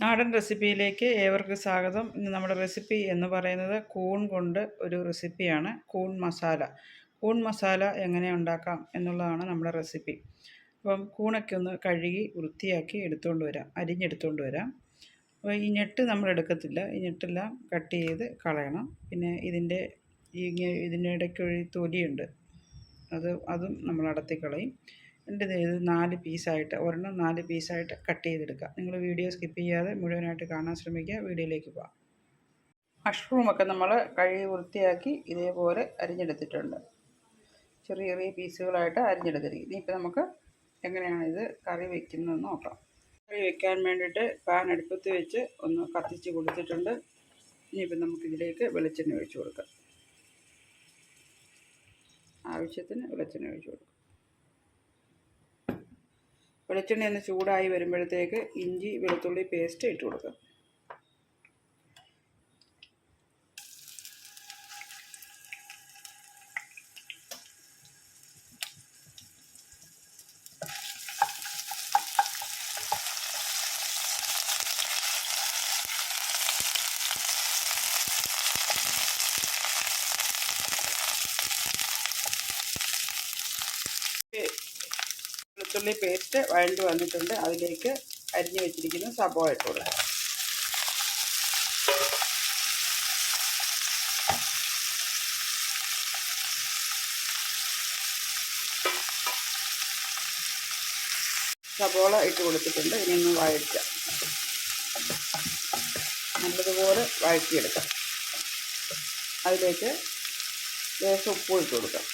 നാടൻ റെസിപ്പിയിലേക്ക് ഏവർക്കും സ്വാഗതം. ഇന്ന് നമ്മുടെ റെസിപ്പി എന്ന് പറയുന്നത് കൂൺ കൊണ്ട് ഒരു റെസിപ്പിയാണ്. കൂൺ മസാല. കൂൺ മസാല എങ്ങനെ ഉണ്ടാക്കാം എന്നുള്ളതാണ് നമ്മുടെ റെസിപ്പി. അപ്പം കൂണൊക്കെ ഒന്ന് കഴുകി വൃത്തിയാക്കി എടുത്തുകൊണ്ട് വരാം. അരിഞ്ഞെടുത്തുകൊണ്ട് വരാം. അപ്പോൾ ഈ ഞെട്ട് നമ്മൾ എടുക്കത്തില്ല. ഈ ഞെട്ടെല്ലാം കട്ട് ചെയ്ത് കളയണം. പിന്നെ ഇതിന്റെ ഈ ഇതിന്റെ ഇടയ്ക്കൊരു തൊലിയുണ്ട്. അത് അതും നമ്മൾ അടത്തി കളയും എന്റെ ഇത് നാല് പീസായിട്ട് ഒരെണ്ണം നാല് പീസായിട്ട് കട്ട് ചെയ്തെടുക്കുക. നിങ്ങൾ വീഡിയോ സ്കിപ്പ് ചെയ്യാതെ മുഴുവനായിട്ട് കാണാൻ ശ്രമിക്കുക. വീഡിയോയിലേക്ക് പോകാം മഷ്റൂമൊക്കെ നമ്മൾ കഴുകി വൃത്തിയാക്കി ഇതേപോലെ അരിഞ്ഞെടുത്തിട്ടുണ്ട്. ചെറിയ ചെറിയ പീസുകളായിട്ട് അരിഞ്ഞെടുത്തിരിക്കും ഇനിയിപ്പോൾ നമുക്ക് എങ്ങനെയാണ് ഇത് കറി വയ്ക്കുന്നതെന്ന് നോക്കാം. കറി വെക്കാൻ വേണ്ടിയിട്ട് പാൻ അടുപ്പത്ത് വെച്ച് ഒന്ന് കത്തിച്ച് കൊടുത്തിട്ടുണ്ട്. ഇനിയിപ്പോൾ നമുക്കിതിലേക്ക് വെളിച്ചെണ്ണ ഒഴിച്ചു കൊടുക്കാം. ആവശ്യത്തിന് വെളിച്ചെണ്ണ ഒഴിച്ചു കൊടുക്കാം. വെളിച്ചെണ്ണ ഒന്ന് ചൂടായി വരുമ്പോഴത്തേക്ക് ഇഞ്ചി വെളുത്തുള്ളി പേസ്റ്റ് ഇട്ട് കൊടുക്കാം വെളുത്തുള്ളി പേസ്റ്റ് വഴണ്ട് വന്നിട്ടുണ്ട്. അതിലേക്ക് അരിഞ്ഞു വെച്ചിരിക്കുന്ന സബോള ഇട്ട് സബോള ഇട്ട് കൊടുത്തിട്ടുണ്ട്. ഇനി ഒന്ന് വഴറ്റുക. നല്ലതുപോലെ വഴറ്റിയെടുക്കാം. അതിലേക്ക് ലേശം ഉപ്പ് ഇട്ട് കൊടുക്കാം.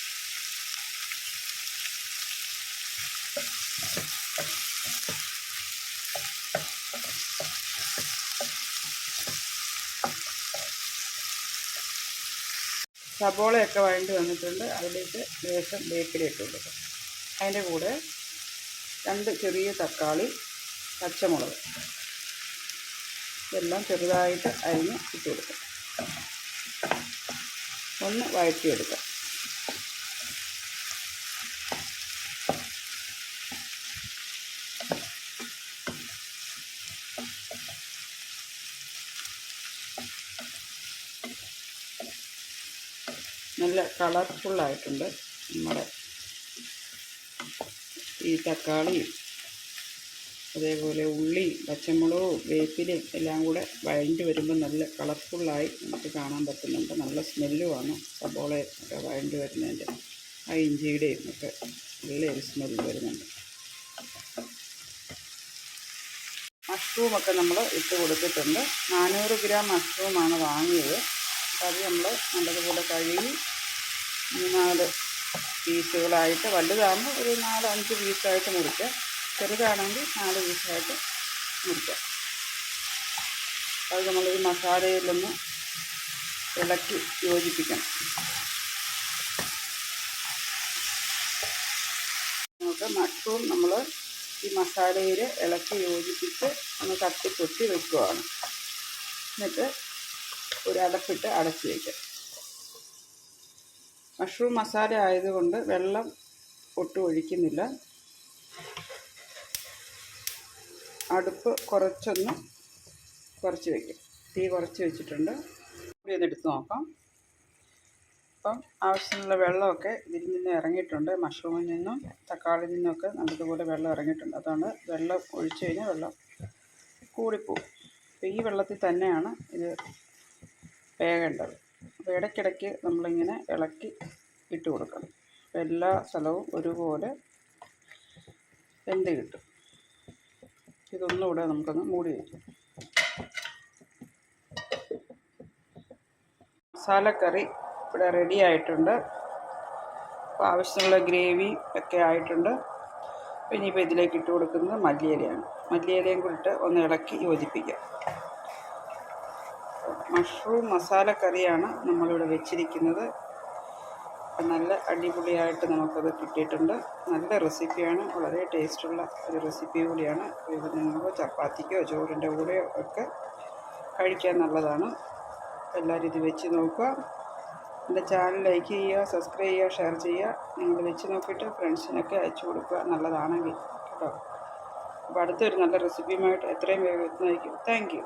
സബോളയൊക്കെ വഴണ്ടി വന്നിട്ടുണ്ട്. അതിലേക്ക് ലേശം ബേക്കറി ഇട്ട് കൊടുക്കും. അതിന്റെ കൂടെ രണ്ട് ചെറിയ തക്കാളി പച്ചമുളക് ഇതെല്ലാം ചെറുതായിട്ട് അരിഞ്ഞ് ഇട്ട് കൊടുക്കും. ഒന്ന് വഴറ്റിയെടുക്കാം. നല്ല കളർഫുള്ളായിട്ടുണ്ട് നമ്മുടെ ഈ തക്കാളിയും അതേപോലെ ഉള്ളി പച്ചമുളകും വേപ്പിലയും എല്ലാം കൂടെ വഴണ്ടി വരുമ്പോൾ നല്ല കളർഫുള്ളായി നമുക്ക് കാണാൻ പറ്റുന്നുണ്ട്. നല്ല സ്മെല്ലുമാണ് സബോളയൊക്കെ വഴണ്ടി വരുന്നതിന്റെ. ആ ഇഞ്ചിയുടെയും ഒക്കെ നല്ലൊരു സ്മെല്ല് വരുന്നുണ്ട്. മഷ്റൂമൊക്കെ നമ്മൾ ഇട്ട് കൊടുത്തിട്ടുണ്ട്. നാനൂറ് ഗ്രാം മഷ്റൂമാണ് വാങ്ങിയത്. അപ്പോൾ അത് നമ്മൾ നല്ലതുപോലെ കഴുകി മൂന്നാൽ പീസുകളായിട്ട് വലുതാകുമ്പോൾ ഒരു നാല് അഞ്ച് പീസായിട്ട് മുറിക്കുക ചെറുതാണെങ്കിൽ നാല് പീസായിട്ട് മുറിക്കുക അത് നമ്മൾ ഈ മസാലയിലൊന്ന് ഇളക്കി യോജിപ്പിക്കണം നമുക്ക് മഷ്റൂം നമ്മൾ ഈ മസാലയിൽ ഇളക്കി യോജിപ്പിച്ച് ഒന്ന് തട്ടി കൊത്തി വെക്കുകയാണ് എന്നിട്ട് ഒരു അടപ്പിട്ട് അടച്ചു വയ്ക്കാം മഷ്റൂം മസാല ആയതുകൊണ്ട് വെള്ളം ഒട്ടും ഒഴിക്കുന്നില്ല. അടുപ്പ് കുറച്ചൊന്ന് കുറച്ച് വയ്ക്കും തീ കുറച്ച് വെച്ചിട്ടുണ്ട്. എടുത്ത് നോക്കാം. അപ്പം ആവശ്യമുള്ള വെള്ളമൊക്കെ ഇതിൽ നിന്ന് ഇറങ്ങിയിട്ടുണ്ട്. മഷ്റൂമിൽ നിന്നും തക്കാളിയിൽ നിന്നൊക്കെ നല്ലതുപോലെ വെള്ളം ഇറങ്ങിയിട്ടുണ്ട്. അതാണ് വെള്ളം ഒഴിച്ചു കഴിഞ്ഞാൽ വെള്ളം കൂടിപ്പോവും അപ്പോൾ ഈ വെള്ളത്തിൽ തന്നെയാണ് ഇത് വേകേണ്ടത്. അപ്പോൾ ഇടയ്ക്കിടയ്ക്ക് നമ്മളിങ്ങനെ ഇളക്കി ഇട്ട് കൊടുക്കണം. അപ്പോൾ എല്ലാ സ്ഥലവും ഒരുപോലെ വെന്ത് കിട്ടും. ഇതൊന്നുകൂടെ നമുക്കൊന്ന് മൂടി വയ്ക്കാം മസാലക്കറി ഇവിടെ റെഡി ആയിട്ടുണ്ട്. അപ്പോൾ ആവശ്യമുള്ള ഗ്രേവി ഒക്കെ ആയിട്ടുണ്ട്. ഇനിയിപ്പോൾ ഇതിലേക്ക് ഇട്ട് കൊടുക്കുന്നത് മല്ലിയിലയാണ്. മല്ലിയിലയും കൂടി ഇട്ട് ഒന്ന് ഇളക്കി യോജിപ്പിക്കാം. മഷ്റൂം മസാല കറിയാണ് നമ്മളിവിടെ വെച്ചിരിക്കുന്നത്. നല്ല അടിപൊളിയായിട്ട് നമുക്കത് കിട്ടിയിട്ടുണ്ട്. നല്ല റെസിപ്പിയാണ് വളരെ ടേസ്റ്റുള്ള ഒരു റെസിപ്പി കൂടിയാണ്. ഇത് നിങ്ങൾക്ക് ചപ്പാത്തിക്കോ ചോറിന്റെ കൂടെയോ ഒക്കെ കഴിക്കാൻ നല്ലതാണ്. എല്ലാവരും ഇത് വെച്ച് നോക്കുക. എന്റെ ചാനൽ ലൈക്ക് ചെയ്യുക സബ്സ്ക്രൈബ് ചെയ്യുക ഷെയർ ചെയ്യുക. നിങ്ങൾ വെച്ച് നോക്കിയിട്ട് ഫ്രണ്ട്സിനൊക്കെ അയച്ചു കൊടുക്കുക നല്ലതാണെങ്കിൽ കേട്ടോ. അപ്പോൾ അടുത്തൊരു നല്ല റെസിപ്പിയുമായിട്ട് എത്രയും വേഗം എത്തുന്നതായിരിക്കും. താങ്ക്